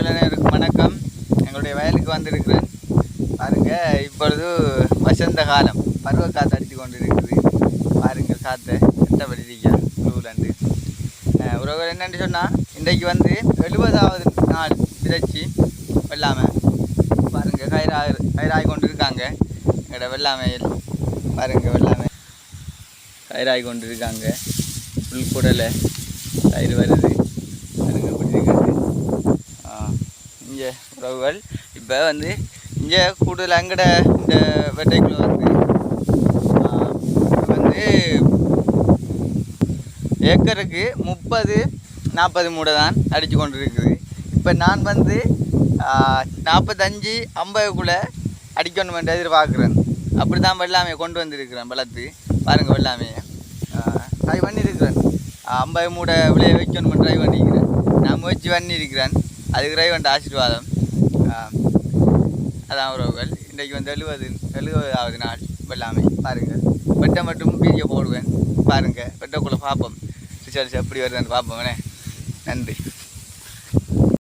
உறவினருக்கு வணக்கம். எங்களுடைய வயலுக்கு வந்திருக்கிறேன் பாருங்க இப்பொழுது வசந்த காலம். பருவ காற்று அடித்து கொண்டு இருக்குது பாருங்கள் காற்றை எட்டபடி இருக்கா ரூலண்டு உறவுகள் என்னன்னு சொன்னால் இன்றைக்கு வந்து எழுபதாவது நாள் விதைச்சி வெள்ளாமை. பாருங்க கயிறாக கயிறாகி கொண்டு இருக்காங்க எங்களோட வெள்ளாமையில் பாருங்கள் வெள்ளாமை. கயிறாகி கொண்டு இருக்காங்க புல் குடலை கயிறு வருது. இங்கே உறவுகள். இப்போ வந்து இங்கே கூடுதல் அங்கட இந்த வெட்டைக்குள்ள வந்து வந்து ஏக்கருக்கு முப்பது நாற்பது மூடை தான் அடித்து கொண்டு இருக்குது இப்போ நான் வந்து நாற்பத்தஞ்சு ஐம்பதுக்குள்ளே அடிக்கணும் எதிர்பார்க்குறேன். அப்படி தான் வெள்ளாமையை கொண்டு வந்திருக்கிறேன் வளர்த்து. பாருங்கள் வெள்ளாமையை. ட்ரை பண்ணியிருக்கிறேன் ஐம்பது மூடை விளைய வைக்கணும் ட்ரை பண்ணிக்கிறேன் நான் முயற்சி பண்ணியிருக்கிறேன் அதுக்கு இறைவன் ஆசீர்வாதம். அதான் உறவுகள் இன்றைக்கு வந்து எழுபது எழுபதாவது நாள் வெள்ளாமை. பாருங்கள் வெட்டை மட்டும் வீடியோ போடுவேன். பாருங்கள் வெட்டக்குள்ளே பார்ப்போம் ரிசல்ட்ஸ் எப்படி வருதுன்னு பார்ப்போம் நன்றி.